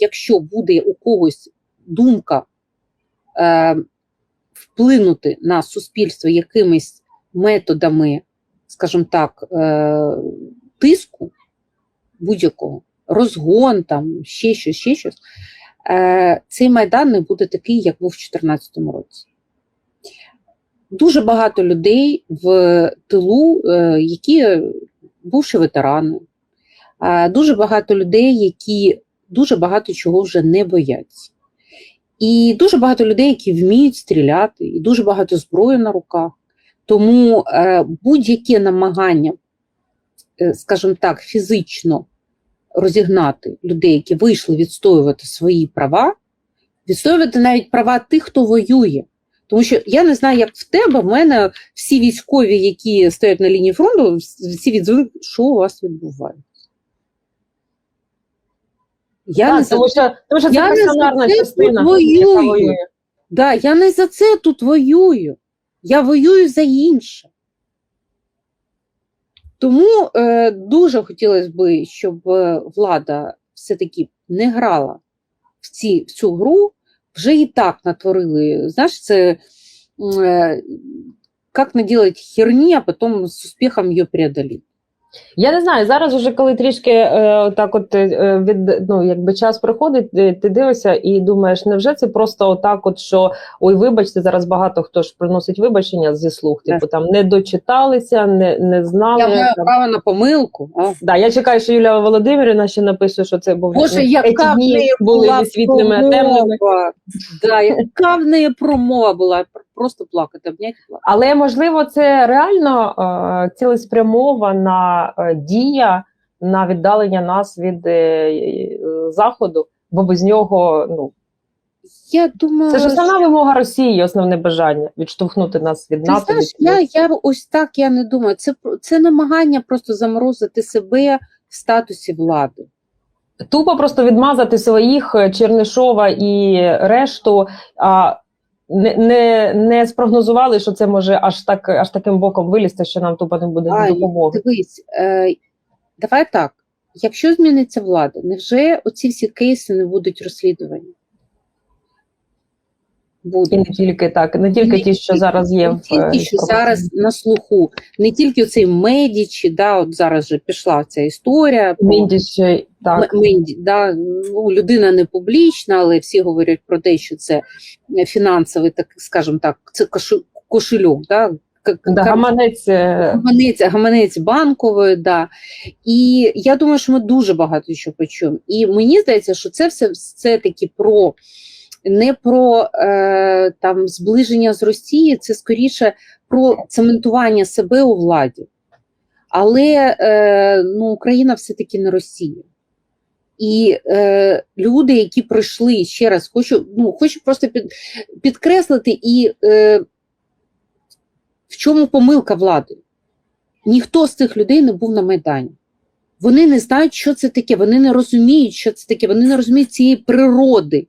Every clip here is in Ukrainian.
якщо буде у когось думка е, вплинути на суспільство якимись методами, скажімо так, е, тиску будь-якого, розгон, там, ще щось, ще щось, е, цей майдан не буде такий, як був у 2014 році. Дуже багато людей в тилу, е, які бувші ветерани, е, дуже багато людей, які дуже багато чого вже не бояться. І дуже багато людей, які вміють стріляти, і дуже багато зброї на руках. Тому е, будь-яке намагання, е, скажімо так, фізично розігнати людей, які вийшли відстоювати свої права, відстоювати навіть права тих, хто воює. Тому що я не знаю, як в тебе, в мене всі військові, які стоять на лінії фронту, всі відзвонили, що у вас відбувається. Я Так, не за тому що, тому що це я персональна це частина. воюю. Да, я не за це тут воюю. Я воюю за інше. Тому е, дуже хотілося б, щоб е, влада все-таки не грала в, ці, в цю гру. Вже і так натворили. Знаєш, це е, як не делать херні, а потім з успіхом її преодолеть. Я не знаю, зараз уже коли трішки е, так от е, від ну якби час проходить, ти, ти дивишся і думаєш, невже це просто отак, от що ой, вибачте, зараз багато хто ж приносить вибачення зі слух, типу там не дочиталися, не, не знали. Я маю там. право на помилку. А? Да, я чекаю, що Юлія Володимирівна ще напише, що це був Боже, яка в неї були була світлими, темними. Да, яка в неї промова була, просто плакати, обняти плакати. Але можливо, це реально е, цілеспрямована е, дія на віддалення нас від е, заходу, бо без нього ну Я думаю, це ж основна вимога Росії, основне бажання відштовхнути нас від Ти НАТО. знаєш, від- я, я ось так я не думаю. Це, це намагання просто заморозити себе в статусі влади. Тупо просто відмазати своїх е, Чернишова і решту. А не, не, не спрогнозували, що це може аж так аж таким боком вилізти, що нам тупо не буде Ай, допомоги. Дивись, е, давай так. Якщо зміниться влада, невже оці всі кейси не будуть розслідувані? І не тільки так, не тільки ті, що зараз є не в тільки е, що інформаційній. зараз на слуху, не тільки цей медічі, да, от зараз же пішла ця історія. про- Міндіч, так. Менді, да, ну, людина не публічна, але всі говорять про те, що це е, фінансовий, так скажімо так, це кошельок, да, Да, гаманець е, гаманець, гаманець банкової, да. І я думаю, що ми дуже багато що почуємо. І мені здається, що це все, все таки про не про е, там зближення з Росією, це скоріше про цементування себе у владі. Але е, ну, Україна все-таки не Росія. І е, люди, які прийшли, ще раз хочу, ну, хочу просто під, підкреслити, і е, в чому помилка влади? Ніхто з цих людей не був на Майдані. Вони не знають, що це таке, вони не розуміють, що це таке, вони не розуміють цієї природи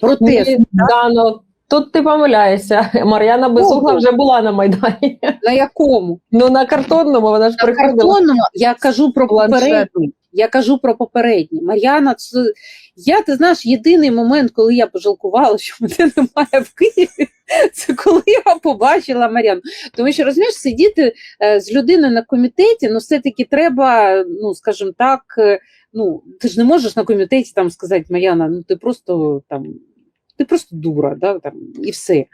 протесту. Ні, да, ну, тут ти помиляєшся. Мар'яна Безугла вже була на Майдані. На якому? Ну на картонному вона ж На приходила. картонному я кажу про попередній. Я кажу про попередній. Мар'яна, це я ти знаєш, єдиний момент, коли я пожалкувала, що мене немає в Києві, це коли я побачила Мар'яну. Тому що розумієш, сидіти е, з людиною на комітеті, ну все-таки треба, ну скажімо так, е, ну ти ж не можеш на комітеті там сказати, Мар'яна, ну ти просто там. Ти просто дура, да, там, і все.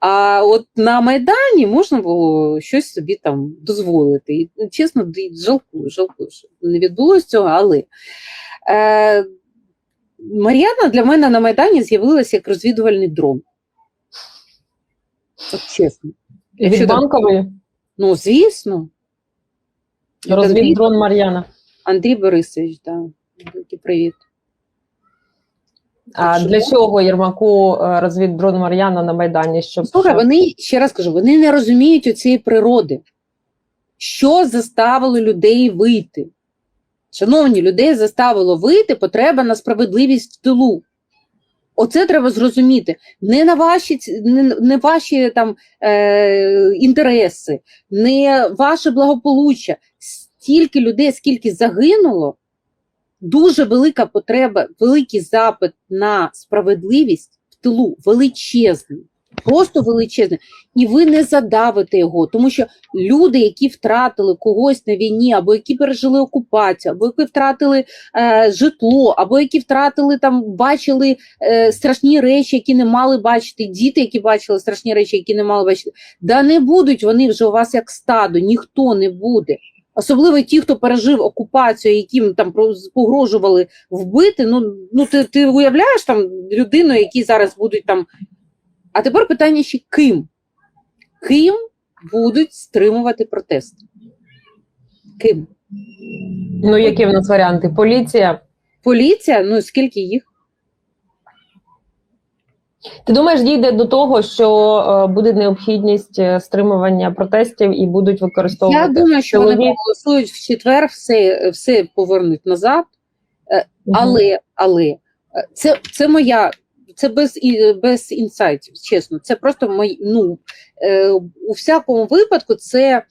А от на Майдані можна було щось собі там дозволити. І ну, чесно, жалкую, жалкую, що не відбулося цього, але е, Мар'яна для мене на Майдані з'явилася як розвідувальний дрон. От чесно. Від банкової Ну, звісно. Розвіддрон Мар'яна. Андрій Борисович, да. Привіт. А для чого Єрмаку е, розвіддрон Мар'яна на Майдані? Щоб Слухай, вони, ще раз кажу, вони не розуміють оцієї природи. Що заставило людей вийти? Шановні, людей заставило вийти потреба на справедливість в тилу. Оце треба зрозуміти. Не на ваші, не, не ваші там, е, інтереси, не ваше благополуччя. Стільки людей, скільки загинуло, дуже велика потреба, великий запит на справедливість в тилу величезний, просто величезний. І ви не задавите його, тому що люди, які втратили когось на війні, або які пережили окупацію, або які втратили е, житло, або які втратили там, бачили е, страшні речі, які не мали бачити, діти, які бачили страшні речі, які не мали бачити, да не будуть вони вже у вас як стадо, ніхто не буде. Особливо ті, хто пережив окупацію, яким там погрожували вбити. Ну, ну ти, ти уявляєш там людину, які зараз будуть там. А тепер питання ще ким? Ким будуть стримувати протести? Ким? Ну, які в нас варіанти? Поліція. Поліція? Ну скільки їх? Ти думаєш, дійде до того, що е, буде необхідність е, стримування протестів і будуть Я думаю, що вони проголосують в четвер, все, все повернуть назад. Мгм. Але, але е, це, це моя, це без, без інсайтів, чесно. Це просто мої, ну, е, у всякому випадку це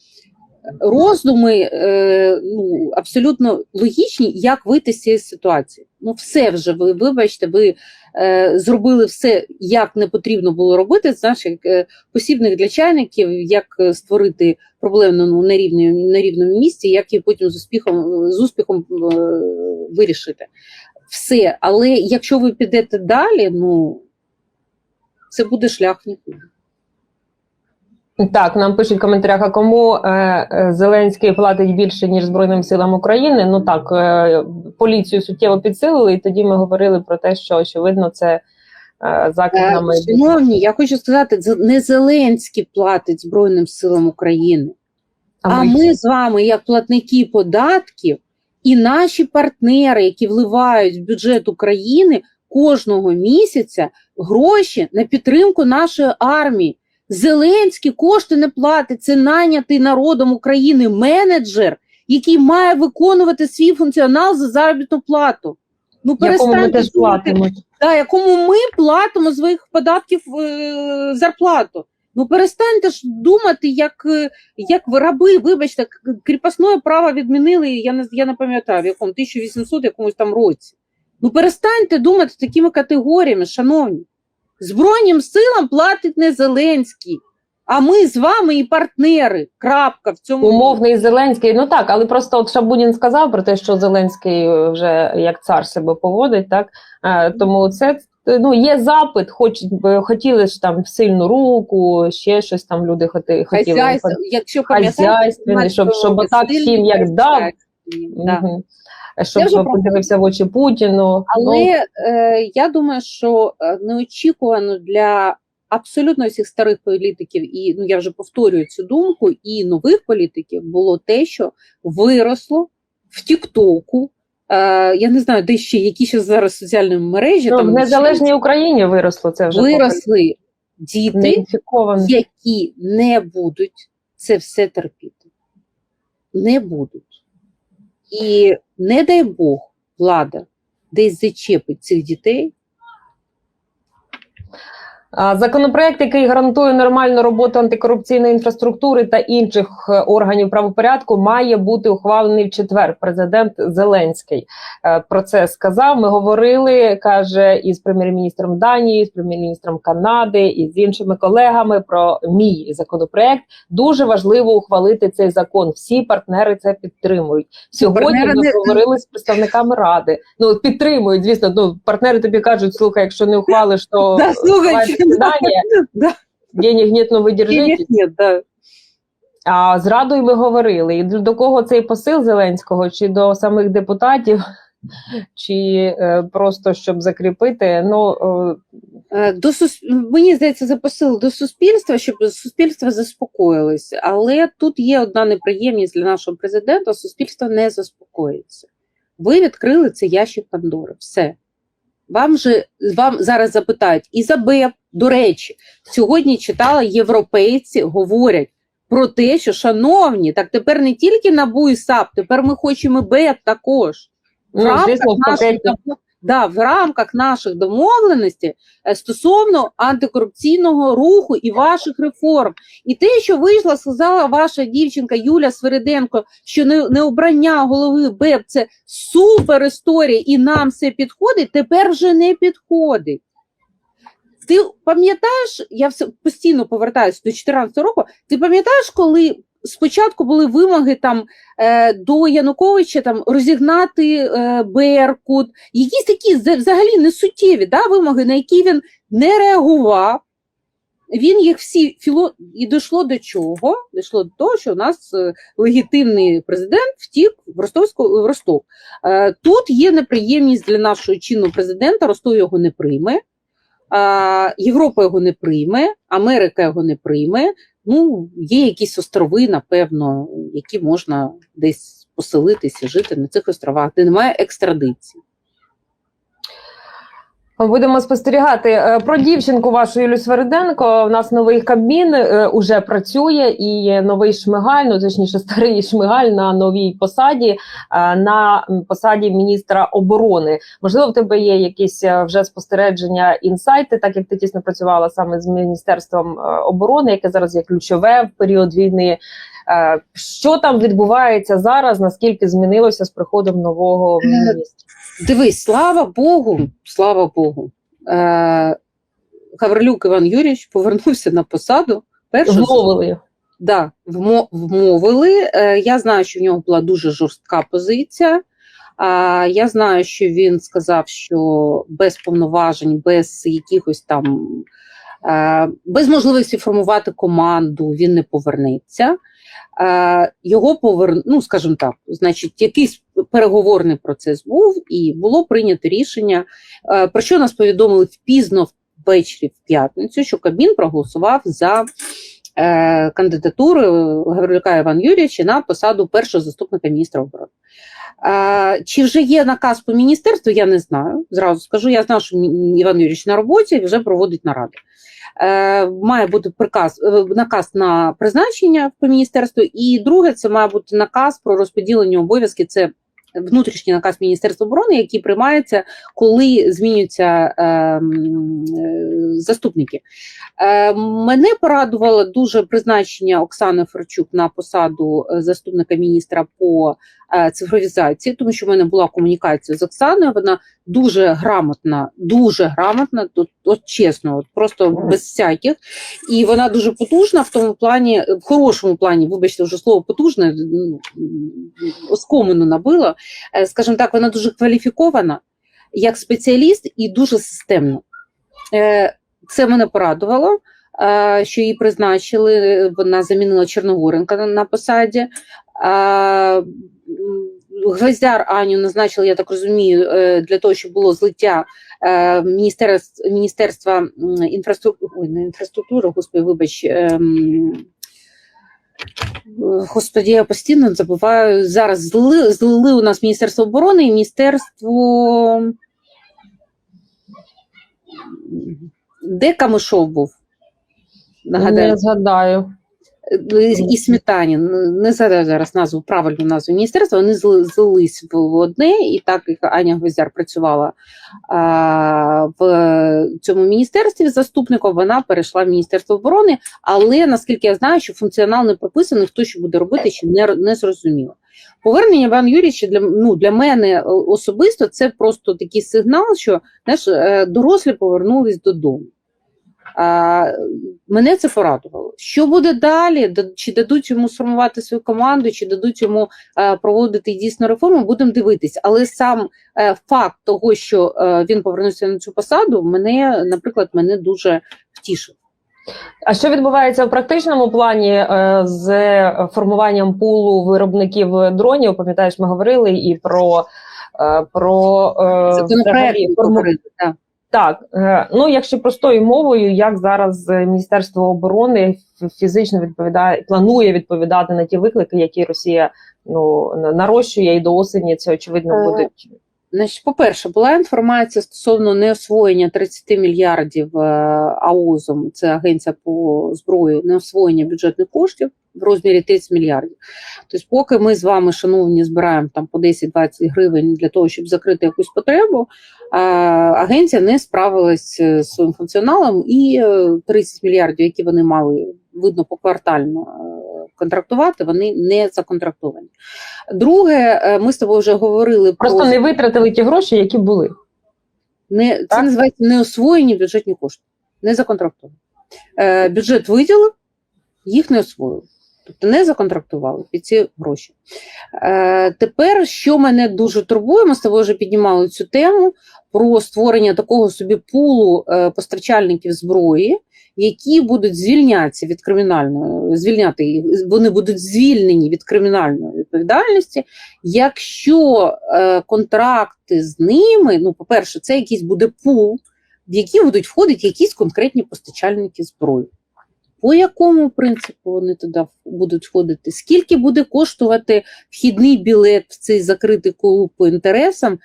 роздуми е, ну, абсолютно логічні, як вийти з цієї ситуації. Ну, все вже ви, вибачте, ви е, зробили все, як не потрібно було робити, знаєш, як е, посібник для чайників, як е, створити проблему ну, на, рівні, на рівному місці, як її потім з успіхом, з успіхом е, вирішити. Все, але якщо ви підете далі, ну це буде шлях нікуди. Так, нам пишуть в коментарях, а кому е, е, Зеленський платить більше, ніж Збройним силам України. Ну так, е, поліцію суттєво підсилили, і тоді ми говорили про те, що очевидно це е, закид на майбутнє. Шановні, я хочу сказати, не Зеленський платить Збройним силам України, а ми з вами, як платники податків, і наші партнери, які вливають в бюджет України кожного місяця гроші на підтримку нашої армії. Зеленський кошти не платить, це найнятий народом України менеджер, який має виконувати свій функціонал за заробітну плату. Ну, якому ми перестаньте теж платимо. да, якому ми платимо з своїх податків е, зарплату. Ну перестаньте ж думати, як, е, як ви раби, вибачте, кріпосне право відмінили, я не, я не пам'ятаю, в якому 1800 якомусь там році. Ну перестаньте думати такими категоріями, шановні. Збройним силам платить не Зеленський, а ми з вами і партнери. Крапка в цьому. Умовний Зеленський, ну так, але просто от Шабунін сказав про те, що Зеленський вже як цар себе поводить, так Е, тому це ну є запит, хоч е, хотіли ж там сильну руку, ще щось там люди хоти, хотіли. Хазяйство, якщо Хазяйственний, щоб, щоб отак всім як дав, Да. Мгм. Я щоб подивився в очі Путіну. Але ну, е, я думаю, що е, неочікувано для абсолютно всіх старих політиків, і ну я вже повторюю цю думку, і нових політиків було те, що виросло в Тіктоку. Е, я не знаю, де ще які ще зараз соціальні мережі ну, в там незалежній Україні виросло це вже виросли діти, які не будуть це все терпіти. Не будуть. І не дай Бог, влада десь зачепить цих дітей. Законопроект, який гарантує нормальну роботу антикорупційної інфраструктури та інших е, органів правопорядку, має бути ухвалений в четвер. Президент Зеленський е, про це сказав. Ми говорили, каже, із прем'єр-міністром Данії, з прем'єр-міністром Канади і з іншими колегами про мій законопроект. Дуже важливо ухвалити цей закон. Всі партнери це підтримують. Сьогодні ми не- говорили з представниками ради. Ну підтримують, звісно. Ну партнери тобі кажуть, слухай, якщо не ухвалиш, то Да, слухай, свидання, Да. денег нет, но ви держите. Ні, да. А з радою ми говорили. І до кого цей посил Зеленського, чи до самих депутатів, чи е, просто щоб закріпити. Ну е, Е, До сус... Мені здається, запосил до суспільства, щоб суспільство заспокоїлося. Але тут є одна неприємність для нашого президента: суспільство не заспокоїться. Ви відкрили цей ящик Пандори. Все. Вам же вам зараз запитають, і за БЕП, до речі, сьогодні читала європейці говорять про те, що, шановні, так тепер не тільки НАБУ і САП, тепер ми хочемо і БЕП також. ну, рамках в пакеті. допо- да, в рамках наших домовленостей е, стосовно антикорупційного руху і ваших реформ. І те, що вийшла, сказала ваша дівчинка Юля Свериденко, що не, не обрання голови БЕП це супер історія, і нам все підходить, тепер вже не підходить. Ти пам'ятаєш, я все постійно повертаюся до 2014 року. Ти пам'ятаєш, коли спочатку були вимоги там е, до Януковича там розігнати е, Беркут, якісь такі взагалі несуттєві да, вимоги, на які він не реагував. Він їх всі філо і дійшло до чого? Дійшло до того, що у нас е, легітимний президент втік в Ростовську в Ростов. Е, тут є неприємність для нашого чинного президента. Ростов його не прийме. Європа його не прийме, Америка його не прийме. Ну, є якісь острови, напевно, які можна десь поселитися, жити на цих островах, де немає екстрадиції. Будемо спостерігати Е, про дівчинку вашу Юлю Свериденко. У нас новий кабмін е, уже працює, і новий шмигаль, ну точніше, старий шмигаль на новій посаді, е, на посаді міністра оборони. Можливо, в тебе є якісь вже спостереження, інсайти, так як ти тісно працювала саме з міністерством оборони, яке зараз є ключове в період війни. Е, Що там відбувається зараз? Наскільки змінилося з приходом нового Е, міністра? Дивись, слава Богу, слава Богу. Е, Гаврилюк Іван Юрійович повернувся на посаду. Першого Вмовили. Да, вмовили. Я знаю, що в нього була дуже жорстка позиція. Я знаю, що він сказав, що без повноважень, без якихось там без можливості формувати команду він не повернеться. Е, Його повер... ну, скажімо так, значить, якийсь переговорний процес був, і було прийнято рішення, е, про що нас повідомили пізно ввечері в п'ятницю, що Кабмін проголосував за е, кандидатури Гаврилюка Івана Юрійовича на посаду першого заступника міністра оборони. Е, чи вже є наказ по міністерству, я не знаю. Зразу скажу, я знаю, що Іван Юрійович на роботі вже проводить наради. Е, має бути приказ, е, наказ на призначення по міністерству, і друге, це має бути наказ про розподілення обов'язків. Це внутрішній наказ Міністерства оборони, який приймається, коли змінюються е, е, заступники. Е, Мене порадувало дуже призначення Оксани Фарчук на посаду е, заступника міністра по е, цифровізації, тому що в мене була комунікація з Оксаною. Вона дуже грамотна, дуже грамотна, тут от чесно, от просто без всяких. І вона дуже потужна в тому плані, в хорошому плані, вибачте, вже слово потужне, ну, оскомину набила. Е, Скажімо так, вона дуже кваліфікована як спеціаліст і дуже системна. Е, Це мене порадувало, е, що її призначили. Вона замінила Чорногоренка на- посаді. Гвоздяр Аню назначили, я так розумію, для того, щоб було злиття міністерства, інфраструктури, інфраструктури, господи, вибач. Господі, постійно забуваю. Зараз злили, злили у нас Міністерство оборони і Міністерство. Де Камишов був? Нагадаю, Не згадаю. І Сметанін. Не згадаю зараз назву, правильну назву міністерства. Вони злились в одне, і так як Аня Гвоздяр працювала а, в цьому міністерстві заступником, вона перейшла в Міністерство оборони. Але наскільки я знаю, що функціонал не прописаний, хто що буде робити, ще не, не зрозуміло. Повернення Івана Юрійовича для, ну, для мене е, особисто це просто такий сигнал, що знаєш, е, дорослі повернулись додому. А, мене це порадувало. Що буде далі? Чи дадуть йому сформувати свою команду, чи дадуть йому е, проводити дійсно реформу, будемо дивитись. Але сам е, факт того, що е, він повернувся на цю посаду, мене, наприклад, мене дуже втішив. А що відбувається в практичному плані з формуванням пулу виробників дронів? Пам'ятаєш, ми говорили і про, про так. Так, е, ну якщо простою мовою, як зараз е, Міністерство оборони фізично відповідає, планує відповідати на ті виклики, які Росія ну нарощує, і до осені це очевидно Е, буде. Значить, по-перше, була інформація стосовно неосвоєння 30 мільярдів АОЗом, це агенція по зброї, неосвоєння бюджетних коштів в розмірі 30 мільярдів. Тобто, поки ми з вами, шановні, збираємо там по 10-20 гривень для того, щоб закрити якусь потребу, агенція не справилась е, з своїм функціоналом, і е, 30 мільярдів, які вони мали, видно, поквартально е, контрактувати, вони не законтрактовані. Друге, е, ми з тобою вже говорили Просто про не витратили ті гроші, які були. не, це Так. називається неосвоєні бюджетні кошти, не законтрактовані. Е, бюджет виділив, їх не освоїли. Тобто не законтрактували під ці гроші. Е, тепер, що мене дуже турбує, ми з тобою вже піднімали цю тему про створення такого собі пулу е, постачальників зброї, які будуть звільнятися від кримінальної, звільняти вони будуть звільнені від кримінальної відповідальності, якщо е, контракти з ними, ну, по-перше, це якийсь буде пул, в який будуть входити якісь конкретні постачальники зброї. По якому принципу вони туди будуть входити? Скільки буде коштувати вхідний білет в цей закритий клуб по інтересам?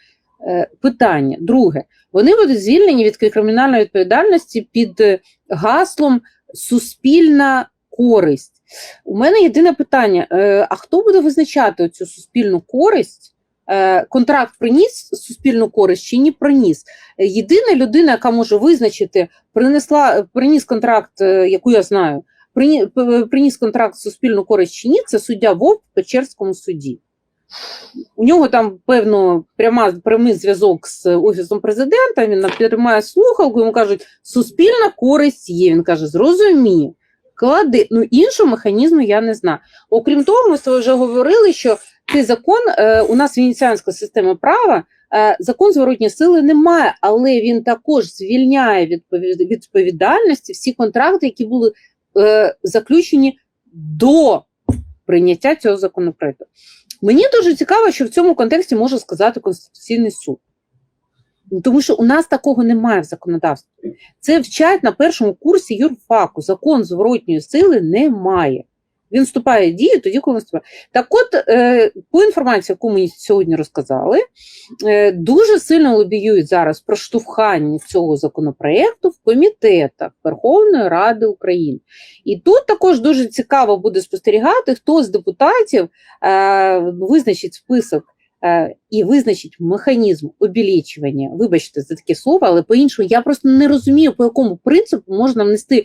Е, Питання. Друге, вони будуть звільнені від кримінальної відповідальності під е, гаслом суспільна користь. У мене єдине питання: е, а хто буде визначати цю суспільну користь? Е, Контракт приніс суспільну користь чи не приніс? Е, Єдина людина, яка може визначити, принесла приніс контракт, е, яку я знаю, приніс контракт суспільну користь чи ні, це суддя Вовк в Печерському суді. У нього там певно пряма прямий зв'язок з офісом президента. Він тримає слухалку, йому кажуть, суспільна користь є. Він каже, зрозумів. Клади. Ну, іншого механізму я не знаю. Окрім того, ми вже говорили, що цей закон е, у нас венеціанська система права. е, Закон зворотньої сили немає, але він також звільняє від відповідальності всі контракти, які були е, заключені до прийняття цього законопроекту. Мені дуже цікаво, що в цьому контексті може сказати Конституційний суд. Тому що у нас такого немає в законодавстві. Це вчать на першому курсі юрфаку. Закон зворотньої сили немає. Він вступає в дію тоді, коли він вступає. Так от, е, по інформації, яку мені сьогодні розказали, е, дуже сильно лобіюють зараз проштовхання цього законопроекту в комітетах Верховної Ради України. І тут також дуже цікаво буде спостерігати, хто з депутатів е, визначить список і визначить механізм обілічування. Вибачте за таке слово, але по-іншому я просто не розумію, по якому принципу можна внести.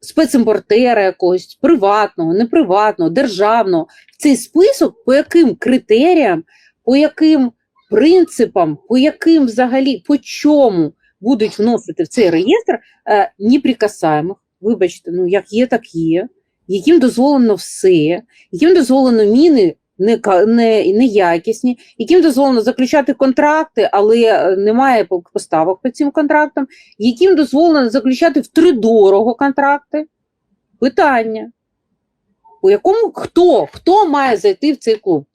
Спецімпортера якогось приватного, неприватного, державного. В цей список, по яким критеріям, по яким принципам, по яким взагалі по чому будуть вносити в цей реєстр е, неприкасаємих, вибачте, ну як є, так є, яким дозволено все, яким дозволено міни не, ка- не, неякісні, яким дозволено заключати контракти, але е, немає поставок по цим контрактам, яким дозволено заключати втридорого контракти. Питання. У якому хто, хто має зайти в цей клуб?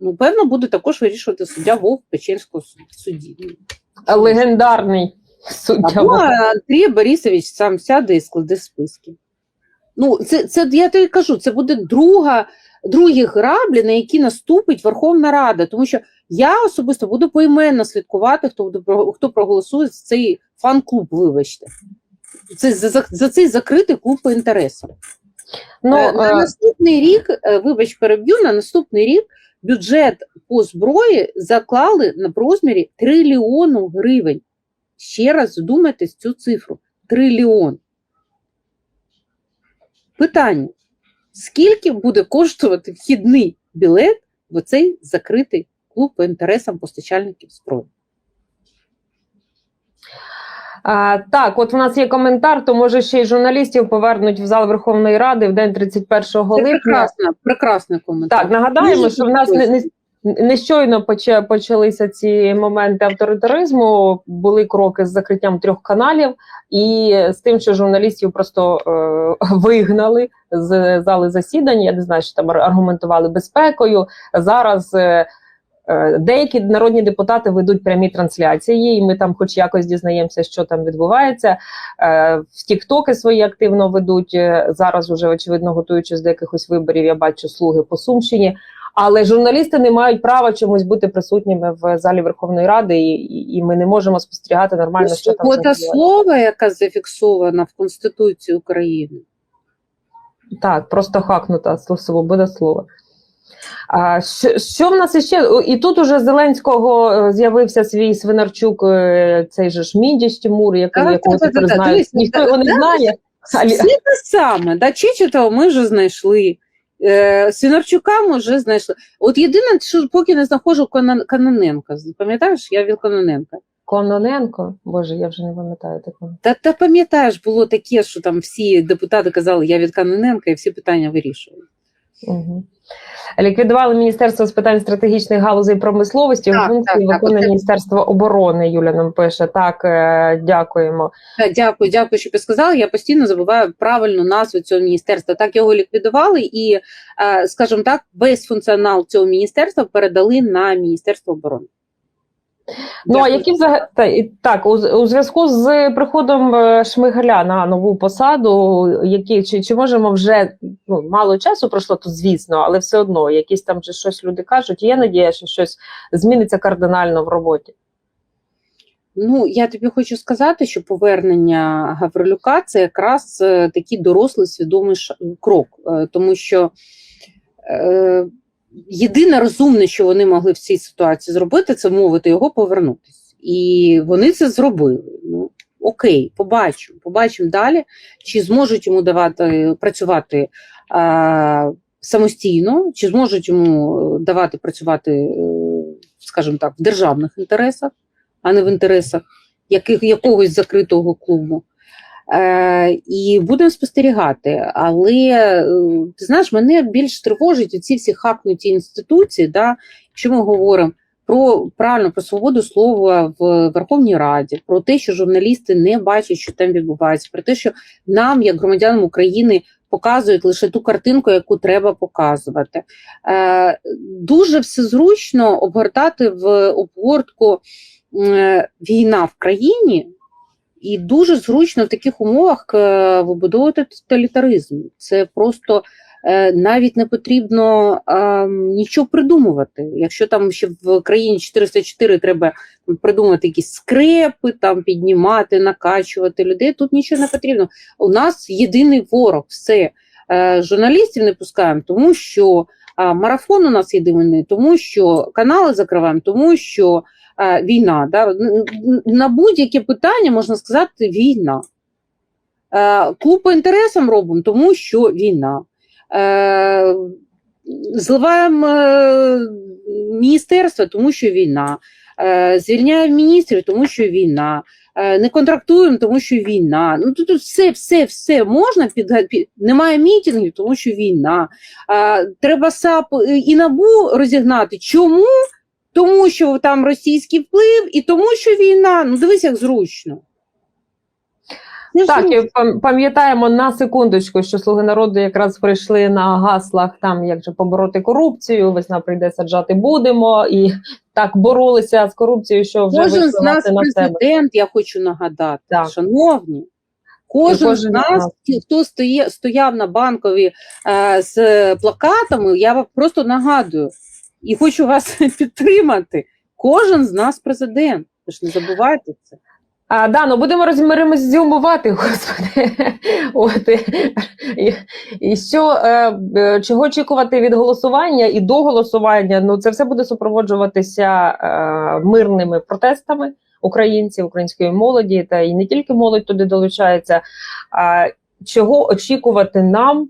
Ну, певно, буде також вирішувати суддя Вовк Печерського суді. Легендарний суддя. Або Андрій Борисович сам сяде і складе списки. Ну, це, це я тобі кажу, це буде друга, другі граблі, на які наступить Верховна Рада. Тому що я особисто буду поіменно слідкувати, хто буде хто проголосує за цей фан-клуб, вибачте. Це за, за, за цей закритий клуб по інтересам. Ну, Е, на е, наступний рік, е, вибач, переб'ю, на наступний рік бюджет по зброї заклали на розмірі трильйону гривень. Ще раз вдумайтесь цю цифру: трильйон. Питання: скільки буде коштувати вхідний білет в цей закритий клуб по інтересам постачальників зброї? А, так, от в нас є коментар, то може ще й журналістів повернуть в зал Верховної Ради в день 31 Це липня. Прекрасна, прекрасний коментар. Так, нагадаємо, Дуже що в нас не, не, не щойно поча- почалися ці моменти авторитаризму, були кроки з закриттям трьох каналів і з тим, що журналістів просто е, вигнали з зали засідань. Я не знаю, що там аргументували безпекою. Зараз е, деякі народні депутати ведуть прямі трансляції, і ми там, хоч якось дізнаємося, що там відбувається. Е, в Тіктоки свої активно ведуть е, зараз. Уже очевидно готуючись до якихось виборів. Я бачу слуги по Сумщині. Але журналісти не мають права чомусь бути присутніми в залі Верховної Ради, і, і ми не можемо спостерігати нормально, що там Свобода слова, яка зафіксована в Конституції України. Так, просто хакнута свобода слова. А що, що в нас іще? О, І тут уже Зеленського е, з'явився свій Свинарчук, е, цей же ж Міндіч Тимур, який якого тепер так, знають. Ніхто його не знає. Але- Все те саме. Да, Чечетова ми вже знайшли. Е, Свинарчука ми вже знайшли. От єдине, що поки не знаходжу Конон- Каноненка. Пам'ятаєш, я від Каноненка. Кононенко, боже, я вже не пам'ятаю такого. Та, та пам'ятаєш, було таке, що там всі депутати казали, я від Каноненка, і всі питання вирішували. Угу. Ліквідували Міністерство з питань стратегічних галузей промисловості. Так, функції так, так, виконує оце- Міністерство оборони. Юля нам пише. Так, е, дякуємо. Дякую, дякую, що підсказали. Я постійно забуваю правильну назву цього міністерства. Так його ліквідували, і, е, скажімо так, весь функціонал цього міністерства передали на Міністерство оборони. Ну а які взагалі так, у, у зв'язку з приходом е, Шмигаля на нову посаду, які чи, чи можемо вже ну мало часу пройшло, то звісно, але все одно якісь там вже щось люди кажуть. Є надія, що щось зміниться кардинально в роботі. Ну, я тобі хочу сказати, що повернення Гаврилюка це якраз е, такий дорослий свідомий крок, Е, тому що е, єдине розумне, що вони могли в цій ситуації зробити, це мовити його повернутися. І вони це зробили. Ну, окей, побачимо. Побачимо далі, чи зможуть йому давати працювати е, самостійно, чи зможуть йому е, давати працювати, е, скажімо так, в державних інтересах а не в інтересах яких, якогось закритого клубу. Е, і будемо спостерігати. Але е, ти знаєш, мене більш тривожить оці всі хакнуті інституції, да, якщо ми говоримо про правильно про свободу слова в Верховній Раді, про те, що журналісти не бачать, що там відбувається, про те, що нам, як громадянам України, показують лише ту картинку, яку треба показувати. Е, дуже все зручно обгортати в обгортку е, війна в країні, і дуже зручно в таких умовах е, вибудовувати тоталітаризм. Це просто е, навіть не потрібно е, нічого придумувати. Якщо там ще в країні 404 треба придумати якісь скрепи, там піднімати, накачувати людей, тут нічого не потрібно. У нас єдиний ворог, все. Журналістів не пускаємо, тому що марафон у нас єдиний, тому що канали закриваємо, тому що війна. Да? На будь-яке питання можна сказати війна. Е, клуб по інтересам робимо, тому що війна. Е, зливаємо е, міністерство, тому що війна. Е, звільняємо міністрів, тому що війна. Е, не контрактуємо, тому що війна. Ну тут, все, все, все можна під, під немає мітингів, тому що війна. Е, треба САП і набу розігнати. Чому? Тому що там російський вплив, і тому, що війна. Ну дивись, як зручно. Не Так, і пам'ятаємо на секундочку, що слуги народу якраз прийшли на гаслах там, як же побороти корупцію. Весна прийде саджати будемо, і так боролися з корупцією, що вже Кожен з нас на президент, я хочу нагадати, Так. шановні. Кожен, кожен з нас. хто стоє, стояв на банкові е, з плакатами, я вам просто нагадую і хочу вас підтримати. Кожен з нас президент. Ви ж не забувайте це. А, да, ну будемо розміримо господи. От, і, і, що, е, чого очікувати від голосування і до голосування? Ну, це все буде супроводжуватися е, мирними протестами українців, української молоді, та і не тільки молодь туди долучається. А, чого очікувати нам,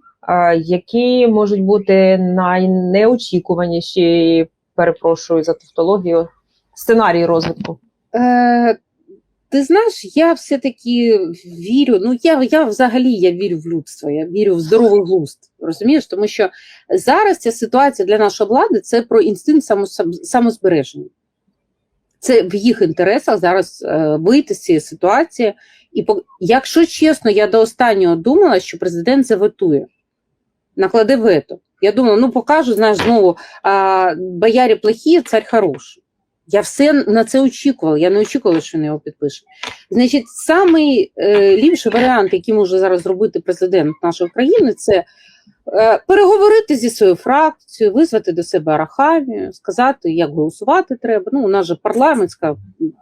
які можуть бути найнеочікуваніші, перепрошую за тавтологію, сценарії розвитку? Е, ти знаєш, я все-таки вірю. Ну, я, я взагалі я вірю в людство, я вірю в здоровий глузд. Розумієш? Тому що зараз ця ситуація для нашої влади це про інстинкт самозбереження. Це в їх інтересах зараз е, вийти з цієї ситуації. І якщо чесно, я до останнього думала, що президент заветує, накладе вето. Я думала, ну покажу, знаєш, знову а, боярі плохі, царь хороший. Я все на це очікувала. Я не очікувала, що він його підпише. Значить, самий е, ліпший варіант, який може зараз зробити президент нашої країни, це е, переговорити зі своєю фракцією, визвати до себе Арахамію, сказати, як голосувати треба. Ну, у нас же парламентська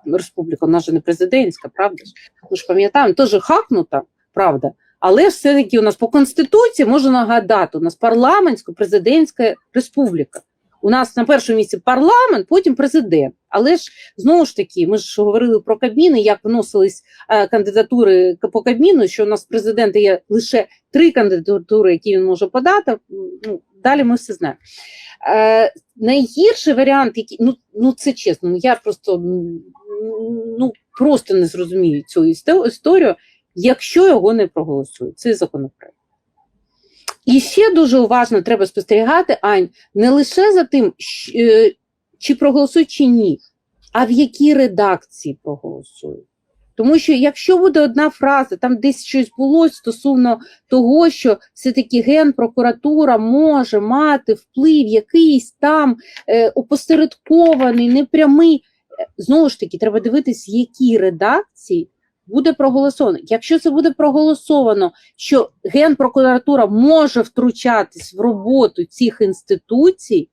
республіка, у нас же не президентська, правда ж? Ми ж пам'ятаємо, теж хакнута, правда. Але все-таки у нас по Конституції можу нагадати, у нас парламентсько-президентська республіка. У нас на першому місці парламент, потім президент. Але ж знову ж таки, ми ж говорили про Кабміни, як вносились е, кандидатури по Кабміну, що у нас президента є лише три кандидатури, які він може подати. Ну, далі ми все знаємо. Е, найгірший варіант, який ну, ну це чесно, ну я просто ну просто не зрозумію цю істо- історію, якщо його не проголосують. Цей законопроект. І ще дуже уважно треба спостерігати, Ань, не лише за тим, е, чи проголосують, чи ні, а в якій редакції проголосують. Тому що якщо буде одна фраза, там десь щось було стосовно того, що все-таки генпрокуратура може мати вплив якийсь там е, опосередкований, непрямий. Е, Знову ж таки, треба дивитись, в якій редакції буде проголосовано. Якщо це буде проголосовано, що Генпрокуратура може втручатись в роботу цих інституцій,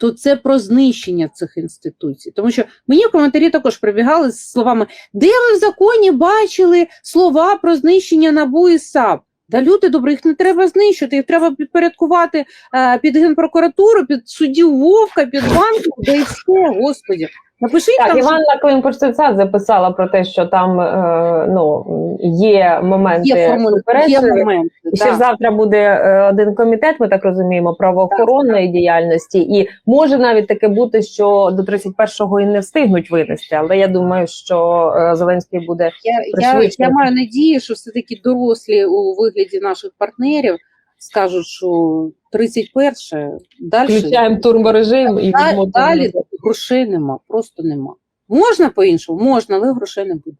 то це про знищення цих інституцій. Тому що мені в коментарі також прибігали з словами: де ви в законі бачили слова про знищення НАБУ і САП? Да люди добрі, їх не треба знищувати, їх треба підпорядкувати е, під генпрокуратуру, під суддю Вовка, під банку, да і все, господі. Напишіть Так, там, що Іванна Климпуш-Цицат записала про те, що там е, ну, є моменти є, форму... є суперечливі. моменти. І ще ж завтра буде е, один комітет, ми так розуміємо, правоохоронної діяльності, і може навіть таке бути, що до 31-го і не встигнуть винести. Але я думаю, що е, Зеленський буде Я, я, я маю надію, що все-таки дорослі у вигляді наших партнерів скажуть, що 31 далі, включаємо турборежим і далі, далі грошей нема, просто нема. Можна по-іншому, можна, але грошей не буде.